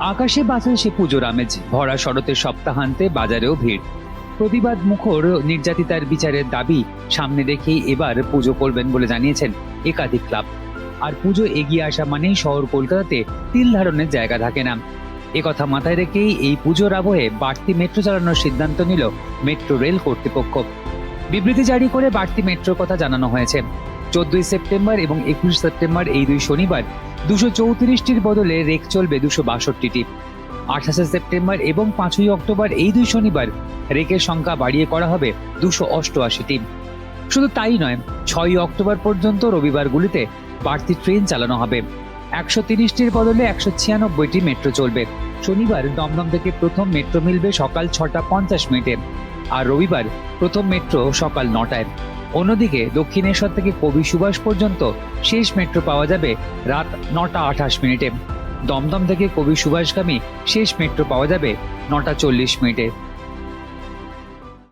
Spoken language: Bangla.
আকাশে বাসে সে পুজোর আমেজ। ভরা শরতের সপ্তাহান্তে বাজারেও ভিড়। প্রতিবাদ মুখর নির্যাতিতার বিচারের দাবি সামনে রেখেই এবার পুজো করবেন বলে জানিয়েছেন একাধিক ক্লাব। আর পুজো এগিয়ে আসা মানেই শহর কলকাতাতে তিল ধারণের জায়গা থাকে না। একথা মাথায় রেখেই এই পুজোর আবহে বাড়তি মেট্রো চালানোর সিদ্ধান্ত নিল মেট্রো রেল কর্তৃপক্ষ। বিবৃতি জারি করে বাড়তি মেট্রোর কথা জানানো হয়েছে। চোদ্দই সেপ্টেম্বর এবং একুশ সেপ্টেম্বর এই দুই শনিবার দুশো চৌত্রিশটির বদলে রেক চলবে দুশো বাষট্টিটি। আঠাশে সেপ্টেম্বর এবং পাঁচই অক্টোবর এই দুই শনিবার রেকের সংখ্যা বাড়িয়ে করা হবে দুশো অষ্টআশিটি। শুধু তাই নয়, ছয়ই অক্টোবর পর্যন্ত রবিবারগুলিতে বাড়তি ট্রেন চালানো হবে। একশো তিরিশটির বদলে একশো ছিয়ানব্বইটি মেট্রো চলবে। শনিবার দমদম থেকে প্রথম মেট্রো মিলবে সকাল ছটা পঞ্চাশ মিনিটে। আর রবিবার প্রথম মেট্রো সকাল নটায়। অন্যদিকে দক্ষিণেশ্বর থেকে কবি সুভাষ পর্যন্ত শেষ মেট্রো পাওয়া যাবে রাত নটা আঠাশ মিনিটে। দমদম থেকে কবি সুভাষগামী শেষ মেট্রো পাওয়া যাবে নটা চল্লিশ মিনিটে।